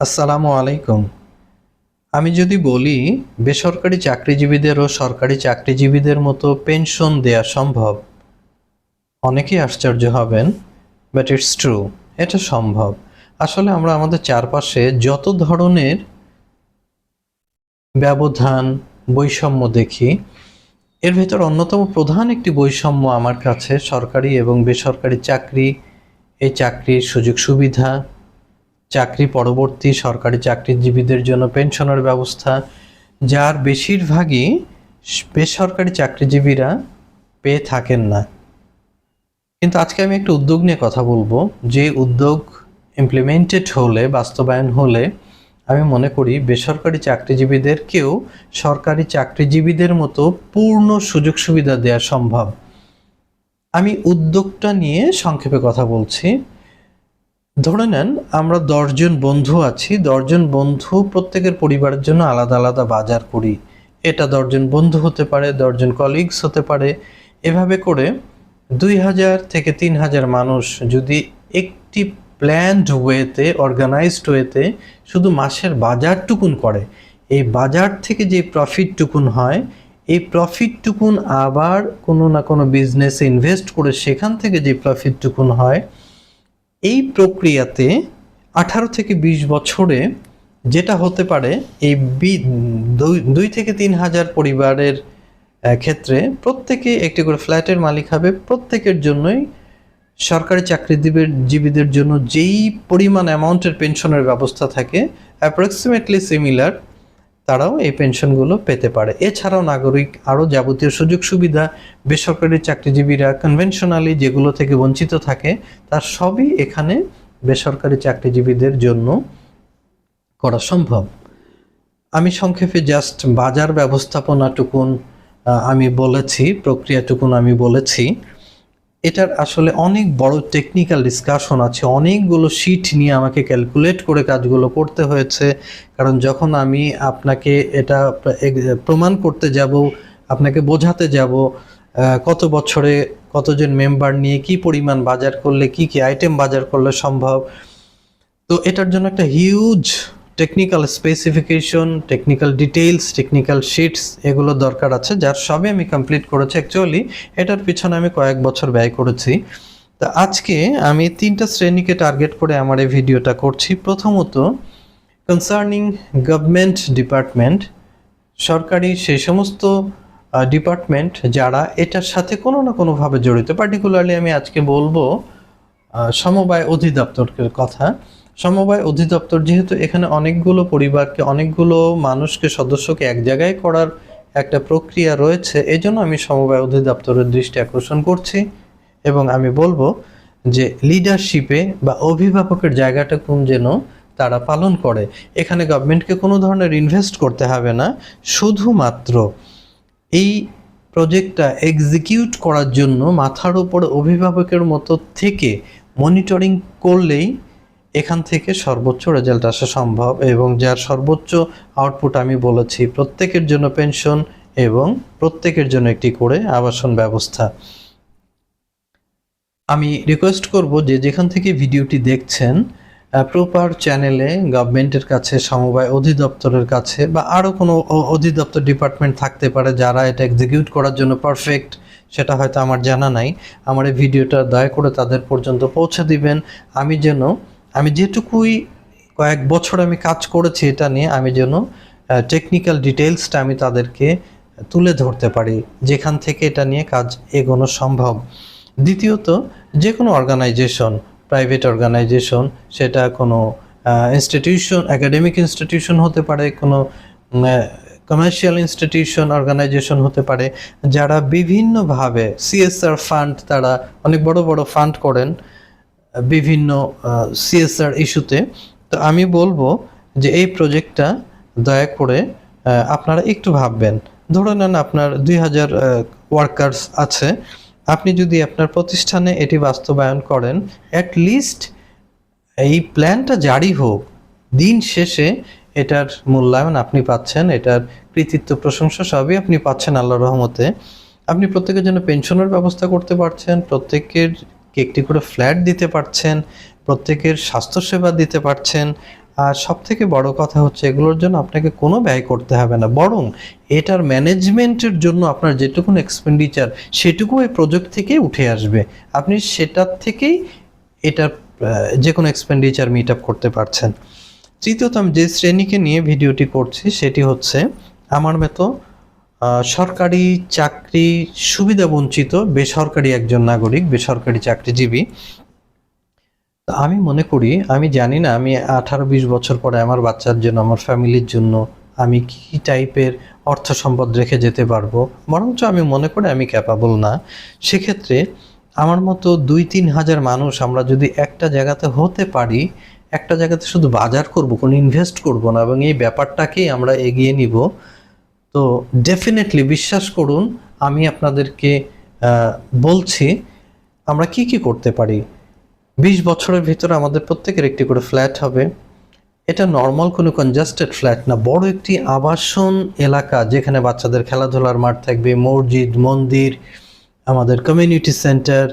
আসসালামু আলাইকুম। আমি যদি বলি, বেসরকারি চাকরিজীবীদের ও সরকারি চাকরিজীবীদের মতো পেনশন দেয়া সম্ভব, অনেকেই আশ্চর্য হবেন বাট ইটস ট্রু এটা সম্ভব। আসলে আমরা আমাদের চারপাশে যত ধরনের ব্যবধান, বৈষম্য দেখি, এর ভেতর অন্যতম প্রধান একটি বৈষম্য আমার কাছে সরকারি এবং বেসরকারি চাকরি, এই চাকরির সুযোগ সুবিধা চাকরি, পরবর্তী সরকারি চাকরিজীবীদের জন্য পেনশনের ব্যবস্থা, যার বেশিরভাগই বেসরকারি চাকরিজীবীরা পেয়ে থাকেন না। কিন্তু আজকে আমি একটা উদ্যোগ নিয়ে কথা বলব। যে উদ্যোগ ইমপ্লিমেন্টেড হলে, বাস্তবায়ন হলে, আমি মনে করি বেসরকারি চাকরিজীবীদেরকেও সরকারি চাকরিজীবীদের মতো পূর্ণ সুযোগ সুবিধা দেওয়া সম্ভব। আমি উদ্যোগটা নিয়ে সংক্ষেপে কথা বলছি। ধরে নেন, আমরা দশজন বন্ধু আছি। দশজন বন্ধু প্রত্যেকের পরিবারের জন্য আলাদা আলাদা বাজার করি। এটা দশজন বন্ধু হতে পারে, দশজন কলিগস হতে পারে। এভাবে করে দুই হাজার থেকে তিন হাজার মানুষ যদি একটি প্ল্যান্ড ওয়েতে অর্গানাইজড ওয়েতে শুধু মাসের বাজারটুকুন করে, এই বাজার থেকে যে প্রফিটটুকুন হয়, এই প্রফিটটুকুন আবার কোনো না কোনো বিজনেসে ইনভেস্ট করে সেখান থেকে যে প্রফিটটুকুন হয় এই প্রক্রিয়াতে আঠারো থেকে বিশ বছরে যেটা হতে পারে, এই দুই থেকে তিন হাজার পরিবারের ক্ষেত্রে প্রত্যেকে একটি করে ফ্ল্যাটের মালিক হবে। প্রত্যেকের জন্যই সরকারি চাকরিজীবীর, জীবীদের জন্য যেই পরিমাণ অ্যামাউন্টের পেনশনের ব্যবস্থা থাকে অ্যাপ্রক্সিমেটলি সিমিলার তারাও এই পেনশনগুলো পেতে পারে। এছাড়াও নাগরিক আরও যাবতীয় সুযোগ সুবিধা, বেসরকারি চাকরিজীবীরা কনভেনশনালি যেগুলো থেকে বঞ্চিত থাকে, তার সবই এখানে বেসরকারি চাকরিজীবীদের জন্য করা সম্ভব। আমি সংক্ষেপে জাস্ট বাজার ব্যবস্থাপনাটুকুন আমি বলেছি, প্রক্রিয়াটুকুন আমি বলেছি। এটার আসলে অনেক বড় টেকনিক্যাল ডিসকাশন আছে। অনেকগুলো শিট নিয়ে আমাকে ক্যালকুলেট করে কাজগুলো করতে হয়েছে। কারণ যখন আমি আপনাকে এটা প্রমাণ করতে যাব, আপনাকে বোঝাতে যাব কত বছরে কতজন মেম্বার নিয়ে কি পরিমাণ বাজার করলে, কি কি আইটেম বাজার করলে সম্ভব, তো এটার জন্য একটা huge technical specification technical details technical sheets এগুলো দরকার আছে, যার সবই আমি কমপ্লিট করেছি। অ্যাকচুয়ালি এটার পিছনে আমি কয়েক বছর ব্যয় করেছি। তো আজকে আমি তিনটা শ্রেণীকে টার্গেট করে আমার এই ভিডিওটা করছি। প্রথমত কনসার্নিং গভর্নমেন্ট ডিপার্টমেন্ট সরকারি সেই সমস্ত ডিপার্টমেন্ট যারা এটার সাথে কোনো না কোনোভাবে জড়িত। পার্টিকুলারলি আমি আজকে বলব সমবায় অধিদপ্তরের কথা। সমবায় অধিদপ্তর যেহেতু এখানে অনেকগুলো পরিবারকে, অনেকগুলো মানুষকে, সদস্যকে এক জায়গায় করার একটা প্রক্রিয়া রয়েছে এই জন্য আমি সমবায় অধিদপ্তরের দৃষ্টি আকর্ষণ করছি এবং আমি বলব যে লিডারশিপে বা অভিভাবকের জায়গাটা কোন যেন তারা পালন করে। এখানে গভর্নমেন্টকে কোনো ধরনের ইনভেস্ট করতে হবে না, শুধুমাত্র এই প্রজেক্টটা এক্সিকিউট করার জন্য মাথার উপর অভিভাবকের মতো থেকে মনিটরিং করলেই এখান থেকে সর্বোচ্চ রেজাল্ট আসা সম্ভব এবং যার সর্বোচ্চ আউটপুট আমি বলেছি প্রত্যেকের জন্য পেনশন এবং প্রত্যেকের জন্য একটি করে আবাসন ব্যবস্থা। আমি রিকোয়েস্ট করব যে যেখান থেকে ভিডিওটি দেখছেন প্রপার চ্যানেলে গভর্নমেন্টের কাছে, সমবায় অধিদপ্তরের কাছে বা আরও কোনো অধিদপ্তর ডিপার্টমেন্ট থাকতে পারে যারা এটা এক্সিকিউট করার জন্য পারফেক্ট সেটা হয়তো আমার জানা নাই। আমার এই ভিডিওটা দয়া করে তাদের পর্যন্ত পৌঁছে দিবেন। আমি যেন আমি যেটুকুই কয়েক বছর আমি কাজ করেছি এটা নিয়ে, আমি যেন টেকনিক্যাল ডিটেলসটা আমি তাদেরকে তুলে ধরতে পারি, যেখান থেকে এটা নিয়ে কাজ এগোনো সম্ভব। দ্বিতীয়ত যে কোনো অর্গানাইজেশন প্রাইভেট অর্গানাইজেশন সেটা কোনো ইনস্টিটিউশন একাডেমিক ইনস্টিটিউশন হতে পারে, কোনো কমার্শিয়াল ইনস্টিটিউশন অর্গানাইজেশন হতে পারে, যারা বিভিন্নভাবে সিএসআর ফান্ড তারা অনেক বড় বড় ফান্ড করেন বিভিন্ন সিএসআর ইস্যুতে তো আমি বলব যে এই প্রজেক্টটা দয়া করে আপনারা একটু ভাববেন। ধরে নেন আপনার দুই হাজার ওয়ার্কার্স আছে। আপনি যদি আপনার প্রতিষ্ঠানে এটি বাস্তবায়ন করেন অ্যাট লিস্ট এই প্ল্যানটা জারি হোক। দিন শেষে এটার মূল্যায়ন আপনি পাচ্ছেন, এটার কৃতিত্ব, প্রশংসা সবই আপনি পাচ্ছেন আল্লাহ রহমতে। আপনি প্রত্যেকের জন্য পেনশনের ব্যবস্থা করতে পারছেন, প্রত্যেকের একটি করে ফ্ল্যাট দিতে পারছেন, প্রত্যেকের স্বাস্থ্যসেবা দিতে পারছেন। আর সব থেকে বড় কথা হচ্ছে এগুলোর জন্য আপনাকে কোনো ব্যয় করতে হবে না। বরং এটার ম্যানেজমেন্টের জন্য আপনার যেটুকুন এক্সপেন্ডিচার সেটুকু এই প্রজেক্ট থেকে উঠে আসবে। আপনি সেটার থেকেই এটার যে কোনো এক্সপেন্ডিচার মিট আপ করতে পারছেন। তৃতীয়ত আমি যে শ্রেণীকে নিয়ে ভিডিওটি করছি, সেটি হচ্ছে, আমার মতো সরকারি চাকরি সুবিধা বঞ্চিত, বেসরকারি একজন নাগরিক, বেসরকারি চাকরিজীবী। আমি মনে করি, আমি জানি না, আমি আঠারো বিশ বছর পরে আমার বাচ্চার জন্য, আমার ফ্যামিলির জন্য আমি কি টাইপের অর্থ সম্পদ রেখে যেতে পারব? বরঞ্চ আমি মনে করি আমি ক্যাপাবল না। সেক্ষেত্রে আমার মতো দুই তিন হাজার মানুষ আমরা যদি একটা জায়গাতে হতে পারি, একটা জায়গাতে শুধু বাজার করব, কোনো ইনভেস্ট করব না, এবং এই ব্যাপারটাকেই আমরা এগিয়ে নিব। তো ডেফিনেটলি বিশ্বাস করুন, আমি আপনাদেরকে বলছি, আমরা কি কি করতে পারি? বিশ বছরের ভিতরে আমাদের প্রত্যেকের একটি করে ফ্ল্যাট হবে। এটা নর্মাল কোনো কনজাস্টেড ফ্ল্যাট না, বড় একটি আবাসন এলাকা যেখানে বাচ্চাদের খেলাধুলার মাঠ থাকবে, মসজিদ, মন্দির, আমাদের কমিউনিটি সেন্টার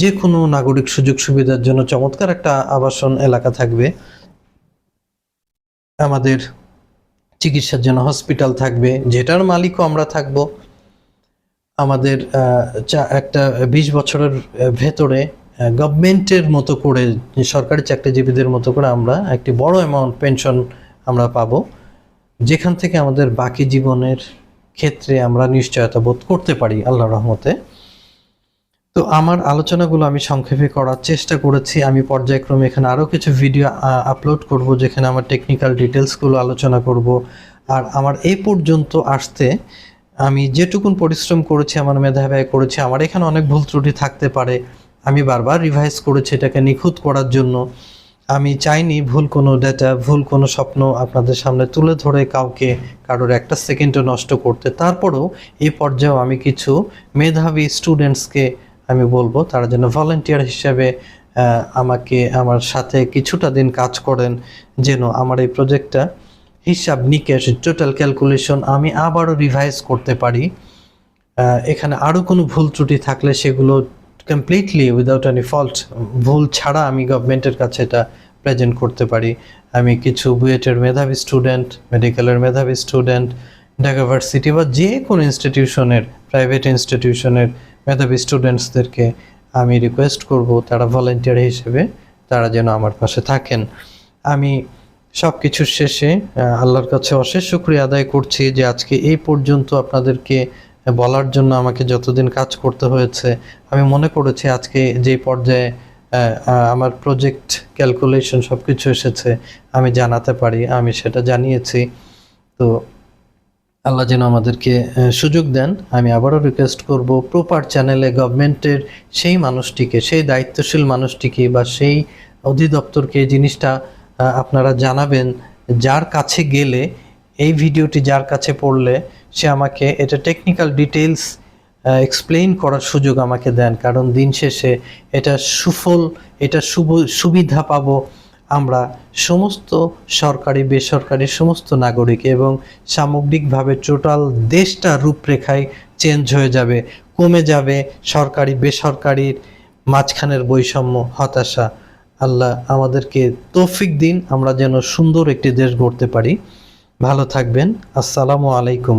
যে কোনো নাগরিক সুযোগ সুবিধার জন্য চমৎকার একটা আবাসন এলাকা থাকবে। আমাদের চিকিৎসার জন্য হসপিটাল থাকবে, যেটার মালিকও আমরা থাকব। আমাদের একটা বিশ বছরের ভেতরে গভর্নমেন্টের মতো করে, সরকারি চাকরিজীবীদের মতো করে আমরা একটি বড় অ্যামাউন্ট পেনশন আমরা পাবো, যেখান থেকে আমাদের বাকি জীবনের ক্ষেত্রে আমরা নিশ্চয়তা বোধ করতে পারি আল্লাহ রহমতে। তো আমার আলোচনাগুলো আমি সংক্ষেপে করার চেষ্টা করেছি। আমি পর্যায়ক্রমে এখানে আরও কিছু ভিডিও আপলোড করব, যেখানে আমার টেকনিক্যাল ডিটেলসগুলো আলোচনা করব। আর আমার এই পর্যন্ত আসতে আমি যেটুকুন পরিশ্রম করেছি, আমার মেধা ব্যয় করেছি, আমার এখানে অনেক ভুল ত্রুটি থাকতে পারে। আমি বারবার রিভাইজ করেছি এটাকে নিখুঁত করার জন্য। আমি চাইনি ভুল কোনো ডেটা ভুল কোনো স্বপ্ন আপনাদের সামনে তুলে ধরে কাউকে, কারোর একটা সেকেন্ডও নষ্ট করতে। তারপরেও এই পর্যায়েও আমি কিছু মেধাবী স্টুডেন্টসকে আমি বলব, তারা যেন ভলেন্টিয়ার হিসেবে আমাকে, আমার সাথে কিছুটা দিন কাজ করেন, যেন আমার এই প্রজেক্টটা হিসাব নিকেশ টোটাল ক্যালকুলেশন আমি আবারও রিভাইজ করতে পারি। এখানে আরও কোনো ভুল ত্রুটি থাকলে সেগুলো কমপ্লিটলি উইদাউট এনি ফল্ট ভুল ছাড়া আমি গভর্নমেন্টের কাছে এটা প্রেজেন্ট করতে পারি। আমি কিছু বুয়েটের মেধাবী স্টুডেন্ট মেডিকেলের মেধাবী স্টুডেন্ট ঢাকা ভার্সিটি বা যে কোনো ইনস্টিটিউশনের প্রাইভেট ইনস্টিটিউশনের মেধাবী স্টুডেন্টসদেরকে আমি রিকোয়েস্ট করব, তারা ভলেন্টিয়ার হিসেবে তারা যেন আমার পাশে থাকেন। আমি সব কিছুর শেষে আল্লাহর কাছে অশেষ শুক্রিয়া আদায় করছি যে আজকে এই পর্যন্ত আপনাদেরকে বলার জন্য আমাকে যতদিন কাজ করতে হয়েছে, আমি মনে করেছি আজকে যে পর্যায়ে আমার প্রজেক্ট ক্যালকুলেশন সব কিছু এসেছে, আমি জানাতে পারি, আমি সেটা জানিয়েছি। তো আল্লাহ যেন আমাদেরকে সুযোগ দেন। আমি আবারও রিকোয়েস্ট করব প্রপার চ্যানেলে গভর্নমেন্টের সেই মানুষটিকে, সেই দায়িত্বশীল মানুষটিকে বা সেই অধিদপ্তরকে জিনিসটা আপনারা জানাবেন। যার কাছে গেলে, এই ভিডিওটি যার কাছে পড়লে সে আমাকে এটা টেকনিক্যাল ডিটেলস এক্সপ্লেইন করার সুযোগ আমাকে দেন। কারণ দিন শেষে এটা সুফল, এটা সুবিধা পাবো। আমরা সমস্ত সরকারি, বেসরকারি, সমস্ত নাগরিক এবং সামগ্রিকভাবে টোটাল দেশটা রূপরেখায় চেঞ্জ হয়ে যাবে, কমে যাবে সরকারি, বেসরকারির মাঝখানের বৈষম্য, হতাশা। আল্লাহ আমাদেরকে তৌফিক দিন, আমরা যেন সুন্দর একটি দেশ গড়তে পারি। ভালো থাকবেন। আসসালামু আলাইকুম।